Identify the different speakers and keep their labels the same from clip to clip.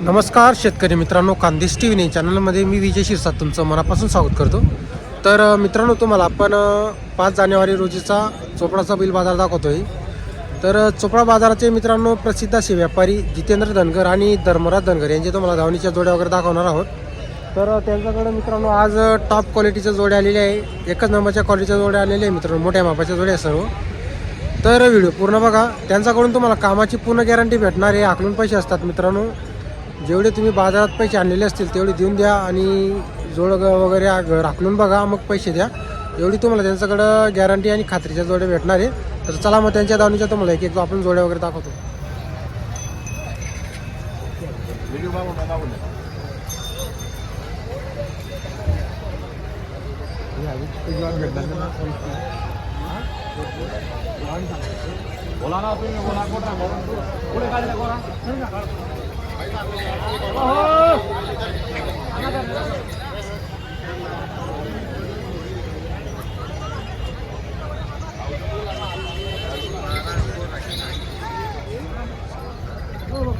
Speaker 1: नमस्कार शेतकरी मित्रांनो कांदेश टी व्ही चॅनलमध्ये मी विजय शिरसाट तुमचं मनापासून स्वागत करतो. तर मित्रांनो तुम्हाला आपण पाच जानेवारी रोजीचा चोपडाचा बिल बाजार दाखवतोय. तर चोपडा बाजाराचे मित्रांनो प्रसिद्ध असे व्यापारी जितेंद्र धनगर आणि धर्मराज धनगर यांचे तुम्हाला धावणीच्या जोड्या वगैरे दाखवणार आहोत. तर त्यांच्याकडे मित्रांनो आज टॉप क्वालिटीच्या जोड्या आलेल्या आहे. एकच नंबरच्या क्वालिटीच्या जोड्या आलेल्या आहे मित्रांनो मोठ्या मापाच्या जोड्या आहे सर्व. तर व्हिडिओ पूर्ण बघा. त्यांच्याकडून तुम्हाला कामाची पूर्ण गॅरंटी भेटणार आहे. आकलून पैसे असतात मित्रांनो. जेवढे तुम्ही बाजारात पैसे आणलेले असतील तेवढे देऊन द्या आणि जोड वगैरे राखलून बघा. मग पैसे द्या. एवढी तुम्हाला त्यांच्याकडं गॅरंटी आणि खात्रीच्या जोड्या भेटणार आहे. तर चला मग त्यांच्या दावणीच्या तुम्हाला एक एक आपण जोड्या वगैरे दाखवतो.
Speaker 2: बोला ना तुम्ही बोला पुढे काढले कोणा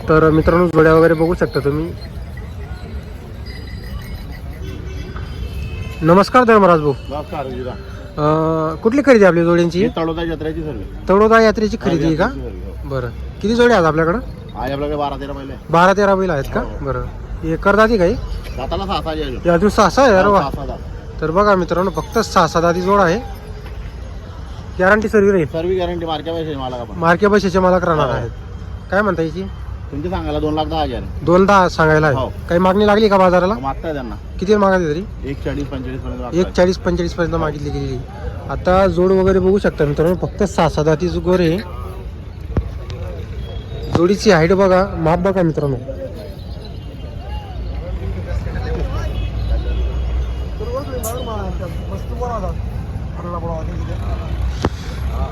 Speaker 1: तर मित्रांनो जोड्या वगैरे बघू शकता तुम्ही. नमस्कार धर्मराज भाऊ.
Speaker 2: नमस्कार
Speaker 1: अं, कुठली खरेदी आहे आपली जोड्यांची?
Speaker 2: ही तळोदा जत्रेची सर्व
Speaker 1: तळोदा यात्रेची खरेदी आहे का? बरं. किती जोड्या आहेत आपल्याकडं?
Speaker 2: आपल्याकडे बारा तेरा पहिले
Speaker 1: बारा तेरा बैल आहेत का? बरं. हे करदाती काही
Speaker 2: जाताना सहा सहा यायलो.
Speaker 1: हे अजून सहा सहा आहे? अरे वा.
Speaker 2: सहा सहा दात.
Speaker 1: तर बघा मित्रांनो फक्त सहा सहा दाती जोड आहे. गॅरंटी सर्व राहील.
Speaker 2: सर्व गॅरंटी मार्के पैसे मला का पण
Speaker 1: मार्के बसेचे मालक राहणार
Speaker 2: हो.
Speaker 1: आहेत. काय म्हणता याची?
Speaker 2: तुमची सांगायला दोन लाख दहा हजार.
Speaker 1: दोन दहा सांगायला
Speaker 2: हो.
Speaker 1: आहे काही मागणी लागली का बाजाराला?
Speaker 2: मागताय त्यांना.
Speaker 1: किती मागायची तरी?
Speaker 2: एक चाळीस पंचेचाळीस पर्यंत
Speaker 1: एक
Speaker 2: मागताय.
Speaker 1: चाळीस पंचेचाळीस पर्यंत मागितली गेलेली. आता जोड वगैरे बघू शकता मित्रांनो फक्त सहा सहा दाती गोर आहे. जोडीची हाईट बघा माप बघा मित्रांनो.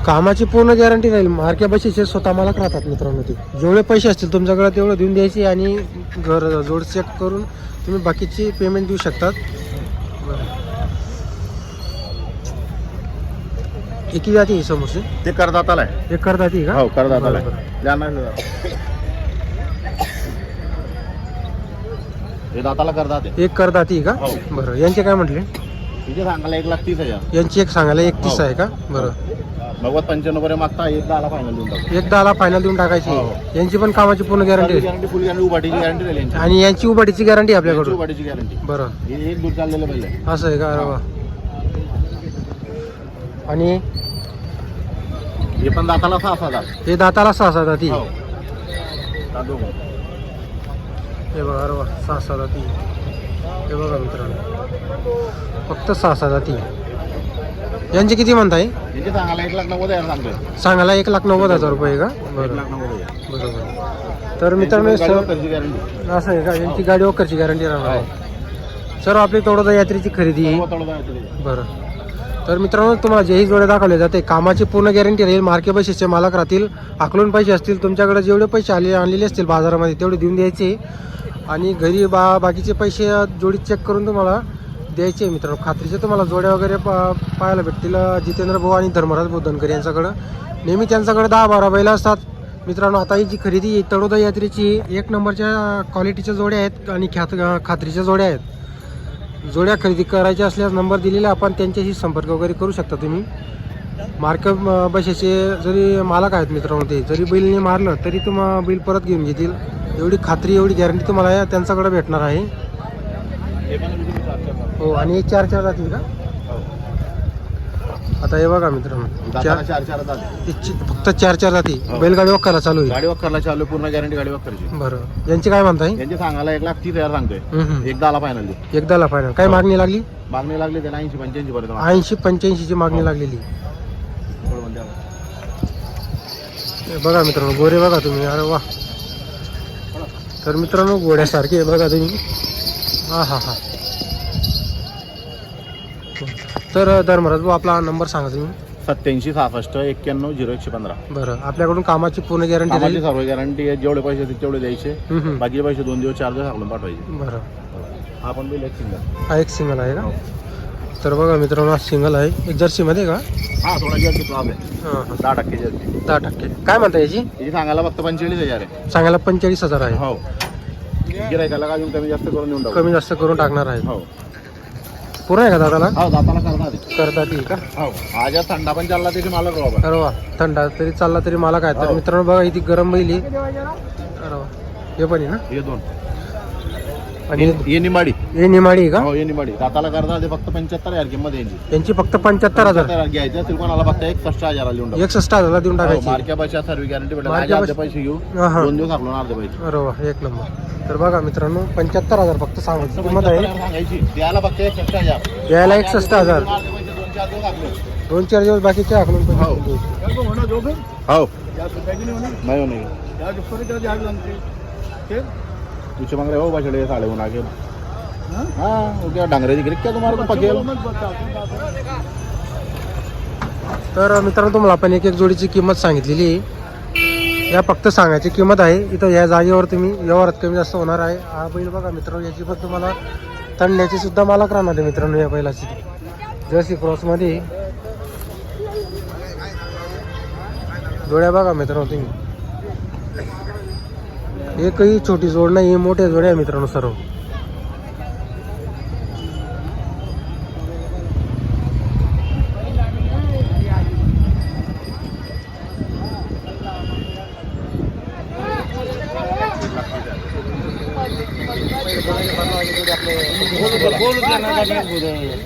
Speaker 1: कामाची पूर्ण गॅरंटी राहील. मार्के बशीचे स्वतः मालक राहतात मित्रांनो ते. जेवढे पैसे असतील तुमच्याकडे तेवढे देऊन द्यायचे आणि घर जोड चेक करून तुम्ही बाकीची पेमेंट देऊ शकतात. एकी जाती समोरची?
Speaker 2: ते करदाताला आहे.
Speaker 1: एक करदाती का?
Speaker 2: हो करदाताला आहे. हे दाताला करदात.
Speaker 1: एक करदाती का?
Speaker 2: हो.
Speaker 1: बरं यांचे काय म्हटले?
Speaker 2: तिथे सांगायला एक लाख तीस हजार.
Speaker 1: यांची एक सांगायला एक तीस
Speaker 2: हो.
Speaker 1: आहे का? बरं.
Speaker 2: नव्वद पंच्याण्णव पर्यंत मागता एक दहाला फायनल देऊन टाकू.
Speaker 1: एक दहाला फायनल देऊन टाकायची.
Speaker 2: हो.
Speaker 1: यांची पण कामाची पूर्ण गॅरंटी
Speaker 2: गॅरंटी फुल गॅरंटी उभाटीची गॅरंटी राहील यांची.
Speaker 1: आणि यांची उभाटीची गॅरंटी
Speaker 2: यांची
Speaker 1: आपल्याकडून.
Speaker 2: उभाटीची गॅरंटी
Speaker 1: बरं.
Speaker 2: हे एक दूर चाललेलं पहिले.
Speaker 1: असं आहे का? अरे वा. आणि?
Speaker 2: हे पण दाताला सहा सहा दात.
Speaker 1: हे दाताला सहा सहा दाती.
Speaker 2: हो.
Speaker 1: हे बघा अरे वा. सहा सहा दाती. हे बघा मित्रांनो. फक्त सहा सहा दाती यांचे किती म्हणताय?
Speaker 2: सांगायला एक लाख नव्वद हजार सांगतोय.
Speaker 1: सांगायला एक लाख नव्वद हजार रुपये का? बरं. बरोबर. तर मित्रांनो सर असं आहे का? यांची गाडी वक्करची गॅरंटी राहणार आहे. सर आपली तोडोदा यात्रेची खरेदी आहे. बरं. तर मित्रांनो तुम्हाला जेही जोडे दाखवले जाते कामाची पूर्ण गॅरंटी राहील मार्के बसेसचे मालक राहतील आकलून पैसे असतील तुमच्याकडे जेवढे पैसे आले आणलेले असतील बाजारामध्ये तेवढे देऊन द्यायचे. आणि घरी बा बाकीचे पैसे जोडी चेक करून तुम्हाला द्यायचे मित्रांनो. खात्रीचे तुम्हाला जोड्या वगैरे पा पाहायला भेटतील जितेंद्र भाऊ आणि धर्मराज बोधनकर यांच्याकडं. नेहमी त्यांच्याकडे दहा बारा बैला असतात. मित्रांनो आता ही जी खरेदी आहे तळोदा यात्रेची एक नंबरच्या क्वालिटीच्या जोड्या आहेत आणि ख्यात खात्रीच्या जोड्या आहेत. जोड्या खरेदी करायच्या असल्यास नंबर दिलेला आपण त्यांच्याशी संपर्क वगैरे करू शकता तुम्ही. मार्क बशाचे जरी मालक आहेत मित्रांनो ते जरी बैलने मारलं तरी तुम्हाला बैल परत घेऊन घेतील. एवढी खात्री एवढी गॅरंटी तुम्हाला या त्यांच्याकडे भेटणार आहे.
Speaker 2: हे
Speaker 1: आणि हे चार चार जातील का. आता हे बघा मित्रांनो
Speaker 2: दाताला
Speaker 1: चार
Speaker 2: चार चार
Speaker 1: चि- फक्त चार चार जाती
Speaker 2: हो.
Speaker 1: बैलगाडी वक्काला चालू आहे.
Speaker 2: गाडी वक्करला चालू आहे, पूर्ण गॅरंटी गाडी वक्करची
Speaker 1: बरं. यांची काय म्हणताय?
Speaker 2: यांची सांगायला एक लाख तीस हजार सांगतोय.
Speaker 1: हम्म, हम्म.
Speaker 2: एक दहाला फायनल
Speaker 1: एकदाला फायनल काय
Speaker 2: हो.
Speaker 1: मागणी लागली?
Speaker 2: मागणी लागली त्याला ऐंशी पंच्याऐंशी पर्यंत मागणी.
Speaker 1: ऐंशी मागणी लागलेली.
Speaker 2: थोडं म्हणते आपण.
Speaker 1: हे बघा मित्रांनो गोरे बघा तुम्ही. अरे वा. तर मित्रांनो घोड्यासारखे आहे बघा तुम्ही. हा हा हा. तर धर्मराज भाऊ आपला नंबर सांगा तुम्ही.
Speaker 2: सत्याऐंशी सहासष्ट एक्क्याण्णव झिरो एकशे पंधरा.
Speaker 1: बरं. आपल्याकडून कामाची पूर्ण गॅरंटी राहील?
Speaker 2: सर्व गॅरंटी आहे. जेवढे पैसे तेवढे द्यायचे. बाकीचे पैसे दोन दिवस चार दिवस हाकलून पाठवायचे.
Speaker 1: बरं.
Speaker 2: हा पण बिल एक सिंगल
Speaker 1: हा एक सिंगल आहे का? तर बघा मित्रांनो हा सिंगल आहे. एक जर्सीमध्ये का?
Speaker 2: हा थोडा जर्सी क्लॉज आहे.
Speaker 1: हां हां.
Speaker 2: दहा टक्के जर्सी
Speaker 1: दहा टक्के. काय म्हणता याची?
Speaker 2: सांगायला फक्त पंचेचाळीस हजार आहे.
Speaker 1: सांगायला पंचेचाळीस हजार आहे.
Speaker 2: हो. गिरायकाला अजून कमी जास्त करून देऊन टाकू?
Speaker 1: कमी जास्त करून टाकणार आहे.
Speaker 2: हो.
Speaker 1: पूर्ण आहे का दादाला?
Speaker 2: हो दाताला करणार आहे.
Speaker 1: करतात येईल का
Speaker 2: हो आज या थंडा पण चालला मालक बाबा
Speaker 1: अरे वा थंडा तरी चालला तरी मला काय तर
Speaker 2: हो.
Speaker 1: मित्रांनो बघा इथे गरम बैल. अरे वा. हे पण आहे ना?
Speaker 2: हे दोन.
Speaker 1: आणि
Speaker 2: ये निमाडी.
Speaker 1: हे निमाडी आहे का?
Speaker 2: हो ये निमाडी. दाताला करणार ते फक्त पंच्याहत्तर हजार किंमत यांची.
Speaker 1: यांची फक्त पंच्याहत्तर हजार.
Speaker 2: हजार घ्यायचं असेल कोणाला फक्त एक सष्ट हजार लिहून टाकू.
Speaker 1: एकसष्ट हजारला देऊन
Speaker 2: हो,
Speaker 1: टाकायची.
Speaker 2: मार्क्या पैशा सर्व गॅरंटी भेटेल.
Speaker 1: मार्क्या
Speaker 2: आज अर्धे
Speaker 1: पैसे-
Speaker 2: पैसे घेऊ.
Speaker 1: हा, हा.
Speaker 2: दोन दिवस आपलं अर्धे पैसे.
Speaker 1: अरे वा एक नंबर. तर बघा मित्रांनो पंच्याहत्तर हजार फक्त सांगायची किंमत आहे.
Speaker 2: सांगायची. फक्त हजार.
Speaker 1: यायला एकसष्ट हजार.
Speaker 2: अर्धे पैसे दोन चार दिवस आपले.
Speaker 1: दोन चार दिवस बाकीचे आकडून
Speaker 2: हो. हो. नाही नाही तुझे मांगरे हो बाछड़े साले उन्हा के हाँ वो क्या डांगरे दिख रहे क्या तुम्हारे को पकेल
Speaker 1: तर मित्रांनो तुम्हाला आपण एक एक जोडीची किंमत सांगितलेली आहे. या फक्त सांगायची किंमत आहे. इथं या जागेवर तुम्ही व्यवहारात कमी जास्त होणार आहे. हा बैल बघा मित्रांनो याची पण तुम्हाला तणण्याची सुद्धा मालक राहणार आहे मित्रांनो या बैलाची. जर्सी क्रॉसमध्ये जोड्या बघा मित्रांनो तुम्ही. एकही छोटी जोड नाही मोठ्या जोड्या मित्रांनो सर्व.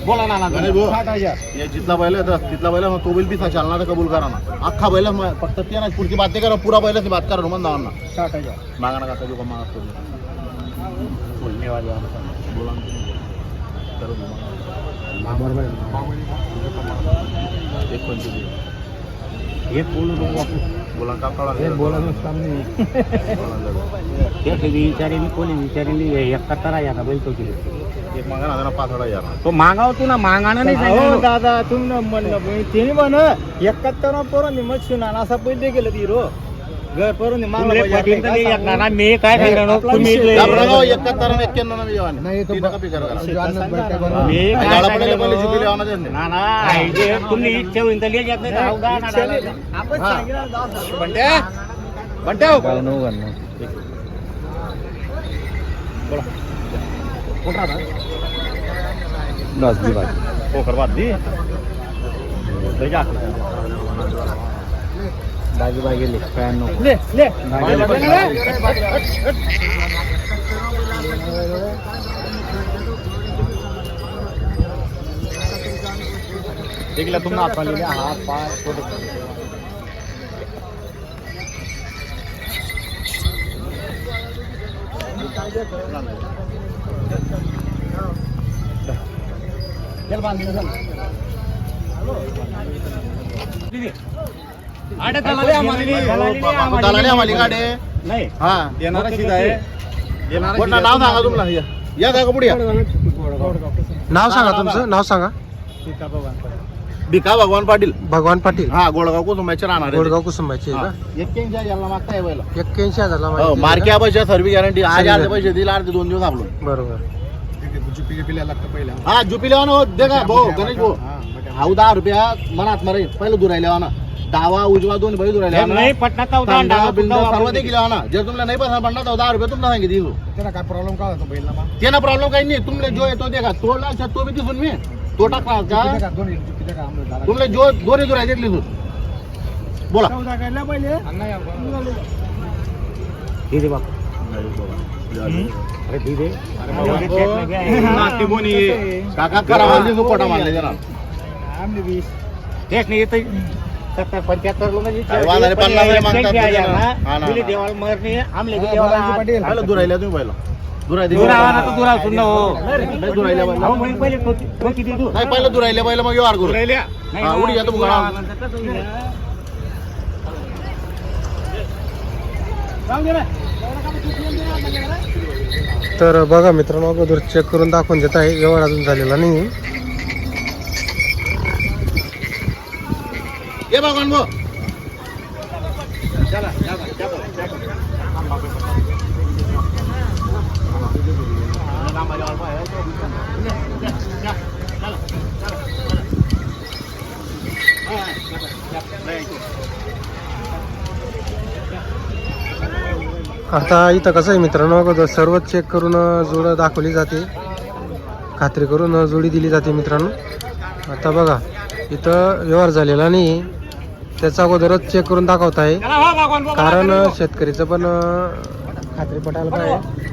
Speaker 3: बोला ना
Speaker 2: गणेश भाऊ, ये जितना बैल है दस तितला बैल है, तो बैल चलना था कबूल कराना अख्खा बैल मैं फक्त ते ना पुढची बात करा पुरा बैल से बात करा मन दावना
Speaker 3: साठ हजार
Speaker 2: मागणा का जो मागा तो बोला ना तुम्ही. करो तुम्हाला. एक पंचवीस.
Speaker 3: एक बोलू नको
Speaker 2: बोला
Speaker 3: एक बोलायचं काम नाही ते विचारेली कोणी विचारेली एकाहत्तर आहे आता बैल तो किलो
Speaker 2: एक मागा ना जरा पाच वेळा यार
Speaker 3: तो मागाव तू ना मागाना नाही
Speaker 4: हो
Speaker 3: सांगितलं.
Speaker 4: दादा तुम्ही म्हणणं तिने म्हण एकाहत्तर पोरांनी मग शिवणार असा पहिले गेलं ती रो घर पोरांनी
Speaker 3: तुमले पटेल तर नाही येणार ना. मी काय सांगणार?
Speaker 2: एकाहत्तर आणि एक्क्याण्णव जेवण
Speaker 4: नाही, तो
Speaker 3: मी काय सांगणार. ना ना हे तुम्ही इच्छा होईल तर लिहित येत नाही तर हाव ना, ना, ना.
Speaker 2: बंट्या बंट्या. दी. लय जा.
Speaker 3: बागी बागी ले फॅन नको
Speaker 4: ले ले
Speaker 2: बाहेर बस, बाहेर. देखला तुम्हाला हात दलाली आम्हाला गाडी
Speaker 3: नाही.
Speaker 2: हा.
Speaker 3: येणारा आहे.
Speaker 2: कोणतं नाव सांगा तुम्हाला. या. या का पुढे या.
Speaker 1: नाव सांगा तुमचं. नाव सांगा.
Speaker 2: भिका भगवान पाटील.
Speaker 1: भगवान पाटील.
Speaker 2: हा गोळगाव कुसुंबाचे राहणार आहे
Speaker 1: गोडगाव कुसुंबाचे आहे
Speaker 2: हा. एक्क्याऐंशी हजारला मागता आहे
Speaker 1: एक्क्याऐंशी हजारला
Speaker 2: हो
Speaker 1: माहिती
Speaker 2: पैसे सर्व गॅरंटी आज अर्धे. पैसे दिल अर्धे दोन दिवस आपलं?
Speaker 1: बरोबर.
Speaker 2: हा जुपिले हो दे का भाऊ. गणेश भाऊ हाऊ दहा रुपया मनात मरे. पहिलं दुरायला ना डावा उजवा दोन बैल दुरायला
Speaker 3: नाही पटना चौदा
Speaker 2: सर्व जर तुम्हाला नाही पसंत पडला तर दहा रुपये तुम्हाला सांगितलं
Speaker 4: त्याला काय प्रॉब्लेम काय होतो बैलला? मग?
Speaker 2: ते ना प्रॉब्लेम काही नाही. तुमले जो येतो ते का. तोडला तो बी दिसून मी. तो टाकला का?
Speaker 4: दादा?
Speaker 2: तुमले जो दोरे दुरायचे दिसून बोला.
Speaker 4: चौदा काढला पहिले
Speaker 3: दे बाप. अरे दे दे.
Speaker 2: काका करा म्हणजे तू कोटा मारले जरा
Speaker 3: तेच नाही येत सत्तर पंच्याहत्तर लोकांची
Speaker 2: काय वादाने पन्नास जरी मागतात ते जरा. हा ना,
Speaker 3: दिली
Speaker 2: हा.
Speaker 3: देवाला मरणे आमले बी
Speaker 4: हा,
Speaker 3: देवाला
Speaker 4: बालाजी पाटील.
Speaker 2: पहिलं दुरायला तुम्ही पहिलं दुराय
Speaker 3: दुरावा ना तर दुरावा सुन्न हो
Speaker 2: नाही दुरायला बैल.
Speaker 3: अहो, मग पहिले तो- तो किती तू
Speaker 2: नाही पहिलं दुरायला पहिलं मग व्यवहार करू
Speaker 3: नाही
Speaker 2: हा, उडी
Speaker 3: ना,
Speaker 2: जातो
Speaker 3: दुरावा
Speaker 2: बुगाळा.
Speaker 3: नंतर कसं होईल?
Speaker 1: तर बघा मित्रांनो अगोदर चेक करून दाखवून देत आहे व्यवहार अजून झालेला नाही
Speaker 2: ये भगवान भाऊ
Speaker 1: आता इथं कसं आहे मित्रांनो अगोदर सर्व चेक करून जोड दाखवली जाते. खात्री करून जोडी दिली जाते मित्रांनो. आता बघा इथं व्यवहार झालेला नाही त्याचा अगोदरच चेक करून दाखवत आहे कारण शेतकरीचं पण खात्री पटायला पाहिजे.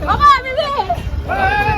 Speaker 5: बाबा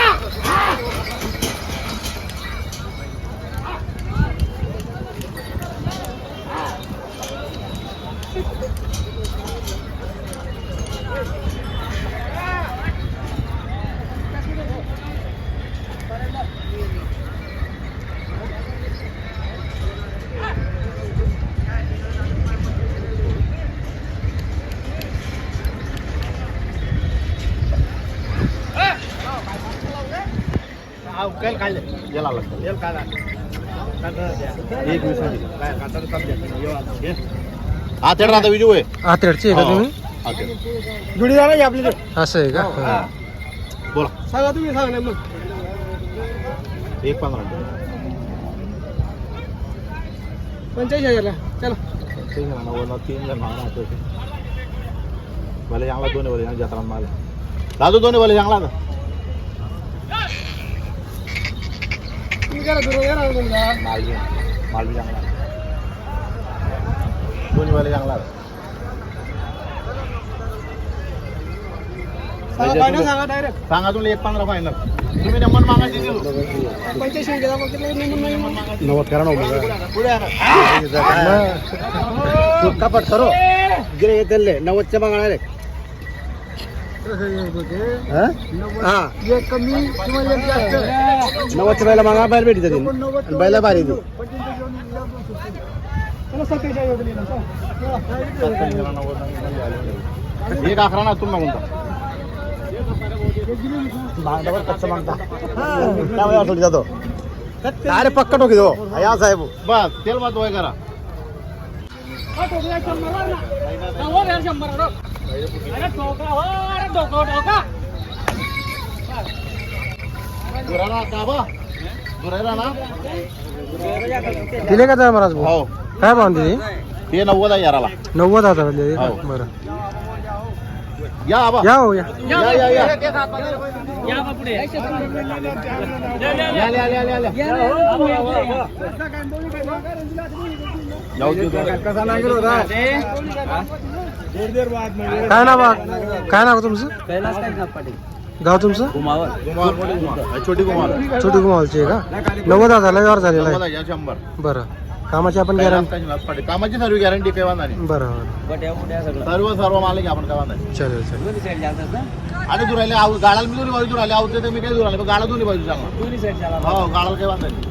Speaker 5: बेबी
Speaker 2: याला लागतं एक वीस हा तेड राहता विजू आहे
Speaker 1: आत्रेडचे आहे का तुम्ही
Speaker 2: हा, तेड.
Speaker 4: जुडी झाला की आपली
Speaker 1: असं आहे का हा.
Speaker 2: बोला
Speaker 4: सांगा तुम्ही सांगा मग
Speaker 2: एक पंधरा
Speaker 4: पंच्याऐंशी हजारला चला
Speaker 2: तीन जण नव्वद तीन जण मागणार होते भले चांगला दोन्ही भले जत्रा माल दादू दोन्ही भले चांगला आता దగ్గర దుర్వేరా ఉందా మాల్వి
Speaker 4: మాల్వి జంగల కూని వాళ్ళ
Speaker 2: జంగల सांगातून एक पंधरा फायनल तुम्ही नंबर मागायचे
Speaker 1: नव्वद करा
Speaker 2: नव्वद
Speaker 4: कपट करो गिरे येतले नव्वदच्या मागणार आहे नव्वदच्या बैला मागा बाहेर भेटी जातील बैला भारी देऊ
Speaker 2: एक अकरा ना तुम्ही
Speaker 4: कच्चं मागता काय असं जातो. अरे पक्का टोकी दो या साहेब.
Speaker 2: बस तेल वय करा.
Speaker 1: दिले का त्या महाराज भाऊ काय म्हणते दिली
Speaker 2: ते? नव्वद आहे याराला.
Speaker 1: नव्वद हजार दिले
Speaker 2: म्हणजे.
Speaker 1: बरं.
Speaker 2: या
Speaker 1: हो या.
Speaker 4: होता
Speaker 1: काय नाव बा- काय नाव तुमचं? गाव तुमचं?
Speaker 2: छोटी कुमार
Speaker 1: छोटी गुमावलची आहे का? नव्वद हजारला व्यवहार झालेला आहे.
Speaker 2: शंभर.
Speaker 1: बरं. कामाची आपण गॅरंटी.
Speaker 2: कामाची सर्व गॅरंटी काही वांधा नाही.
Speaker 1: बरं
Speaker 2: सर्व सर्व मालिक आपण काय वांधा नाही.
Speaker 1: चालेल चालेल.
Speaker 2: आणि दूर राहिले आऊ गाळाला मी दोन्ही बाजू दूर आले आऊत मी काही दूर आले पण गाळा दोन्ही बाजू चांगला हो गाळाला काही वांधा नाही.